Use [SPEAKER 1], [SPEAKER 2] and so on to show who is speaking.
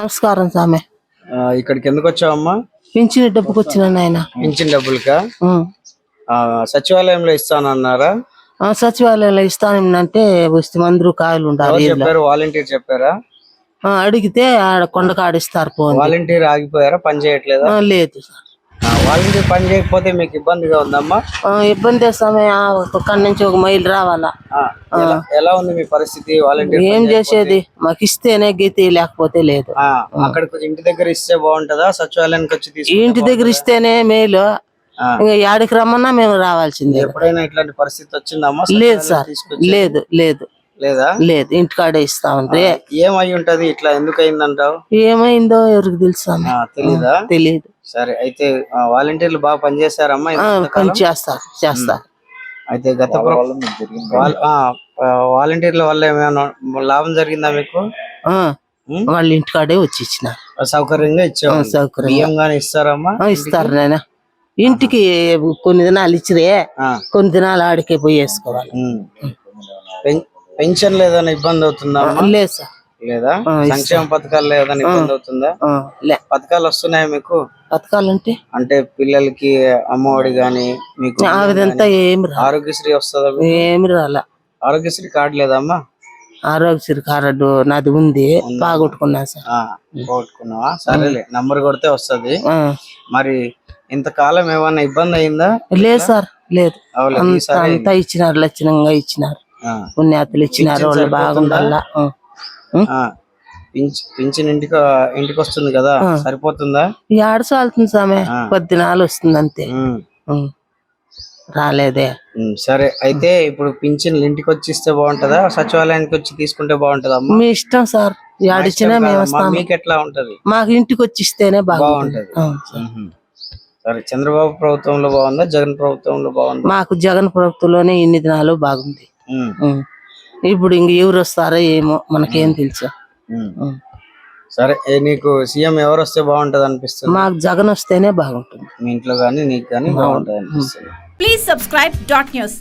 [SPEAKER 1] నమస్కారం స్వామి
[SPEAKER 2] ఇక్కడికి ఎందుకు వచ్చావమ్మా?
[SPEAKER 1] పింఛన్ డబ్బుకి వచ్చిన నాయన.
[SPEAKER 2] పింఛన్ డబ్బులకా. ఆ, సచివాలయంలో ఇస్తానన్నారా?
[SPEAKER 1] ఆ, సచివాలయంలో ఇస్తానంటే వస్తే మందరు కాయలు ఉండాలి
[SPEAKER 2] ఎవరు చెప్పారు? వాలంటీర్ చెప్పారా?
[SPEAKER 1] అడిగితే ఆడ కొండకాడ ఇస్తారు పోండి
[SPEAKER 2] వాలంటీర్ ఆగిపోయారా? పని చేయట్లేదా?
[SPEAKER 1] లేదు సార్.
[SPEAKER 2] వాలంటీర్ పని చేయకపోతే మీకు ఇబ్బందిగా ఉందమ్మా?
[SPEAKER 1] ఆ, ఇబ్బంది ఆ, ఒక్కడి నుంచి ఒక మైలు రావాలా?
[SPEAKER 2] ఆ, ఎలా ఎలా ఉంది మీ పరిస్థితి? వాలంటీర్
[SPEAKER 1] ఏం చేసేది? మాకు ఇస్తేనే గతి లేకపోతే లేదు.
[SPEAKER 2] ఆ, అక్కడికి ఇంటి దగ్గర ఇస్తే బాగుంటదా? సచివాలయానికి వచ్చి తీసుకు
[SPEAKER 1] ఇంటి దగ్గర ఇస్తేనే మేలు.
[SPEAKER 2] ఆ.
[SPEAKER 1] ఇంకా యాడికి రమ్మన్నా మేము రావాల్సిందే.
[SPEAKER 2] ఎప్పుడైనా ఇట్లాంటి పరిస్థితి వచ్చిందమ్మా?
[SPEAKER 1] లేదు సార్.
[SPEAKER 2] తీసుకొచ్చి
[SPEAKER 1] లేదు లేదు.
[SPEAKER 2] లేదా?
[SPEAKER 1] లేదు ఇంటికాడే ఇస్తా ఉండ్రి
[SPEAKER 2] ఏమై ఉంటది ఇట్లా? ఎందుకు అయిందంటావు
[SPEAKER 1] ఏమైందో ఎవరికి తెలుసు
[SPEAKER 2] తెలీదా?
[SPEAKER 1] తెలియదు
[SPEAKER 2] సరే అయితే వాలంటీర్లు బాగా పనిచేశారమ్మా
[SPEAKER 1] ఆ,
[SPEAKER 2] ఇంతకాలం?
[SPEAKER 1] పని చేస్తారు చేస్తారు
[SPEAKER 2] అయితే గత వాలంటీర్ల వల్ల ఏమైనా లాభం జరిగిందా మీకు?
[SPEAKER 1] వాళ్ళ ఇంటికాడే వచ్చి ఇచ్చినారు
[SPEAKER 2] సౌకర్యంగా ఇచ్చాము
[SPEAKER 1] సౌకర్యం
[SPEAKER 2] ఇస్తారమ్మా
[SPEAKER 1] ఇస్తారు నాయన. ఇంటికి కొన్ని దినాలు ఇచ్చిరే
[SPEAKER 2] ఆ,
[SPEAKER 1] కొన్ని దినాలు ఆడికే పోయి వేసుకోవాలి.
[SPEAKER 2] పెన్షన్ లేదని ఇబ్బంది అవుతుందా?
[SPEAKER 1] లేదు సార్.
[SPEAKER 2] లేదా? సంక్షేమ పథకాలు లేదని ఇబ్బంది అవుతుందా?
[SPEAKER 1] లే.
[SPEAKER 2] పథకాలు వస్తున్నాయి మీకు?
[SPEAKER 1] బతకాలంటే
[SPEAKER 2] అంటే పిల్లలకి అమ్మఒడి గాని మీకు
[SPEAKER 1] ఏమి రా
[SPEAKER 2] ఆరోగ్యశ్రీ వస్తుందా మీకు?
[SPEAKER 1] ఏమి రాలా.
[SPEAKER 2] ఆరోగ్యశ్రీ కార్డు లేదమ్మా
[SPEAKER 1] ఆరోగ్యశ్రీ కార్డు నాది ఉంది. బాగొట్టుకున్నా సార్.
[SPEAKER 2] ఆ, పోగొట్టుకున్నావా సరేలే నంబర్ కొడితే వస్తది.
[SPEAKER 1] ఆ,
[SPEAKER 2] మరి ఇంతకాలం ఏమన్నా ఇబ్బంది అయిందా?
[SPEAKER 1] లేదు సార్ లేదు.
[SPEAKER 2] అవలేదు
[SPEAKER 1] అంత
[SPEAKER 2] ఈసారి
[SPEAKER 1] అంతా ఇచ్చినారు లక్షణంగా ఇచ్చినారు. పుణ్యాతులు ఇచ్చినారు వాళ్ళు బాగుండాలా?
[SPEAKER 2] పింఛన్ ఇంటికి ఇంటికి వస్తుంది కదా సరిపోతుందా?
[SPEAKER 1] ఈ ఆడసాలుతుంది సామె. కొద్ది నాలు వస్తుంది అంతే. రాలేదే.
[SPEAKER 2] సరే. అయితే ఇప్పుడు పింఛన్ ఇంటికి వచ్చి ఇస్తే బాగుంటదా? సచివాలయానికి వచ్చి తీసుకుంటే బాగుంటదా
[SPEAKER 1] మీ ఇష్టం సార్. ఆడిచ్చినా మేము వస్తాం
[SPEAKER 2] మీకు ఎట్లా ఉంటది?
[SPEAKER 1] మాకు ఇంటికి వచ్చి ఇస్తేనే బాగుంటుంది.
[SPEAKER 2] సరే చంద్రబాబు ప్రభుత్వంలో బాగుందా? జగన్ ప్రభుత్వంలో బాగుందా?
[SPEAKER 1] మాకు జగన్ ప్రభుత్వంలోనే ఇన్ని దినాలు బాగుంది. ఇప్పుడు ఇంక ఎవరు వస్తారో ఏమో మనకేం తెలుసు.
[SPEAKER 2] సరే నీకు సీఎం ఎవరు వస్తే బాగుంటది అనిపిస్తుంది?
[SPEAKER 1] మాకు జగన్ వస్తేనే బాగుంటుంది.
[SPEAKER 2] మీ ఇంట్లో గానీ నీకు గానీ బాగుంటది అనిపిస్తుంది.
[SPEAKER 3] Please subscribe dot news.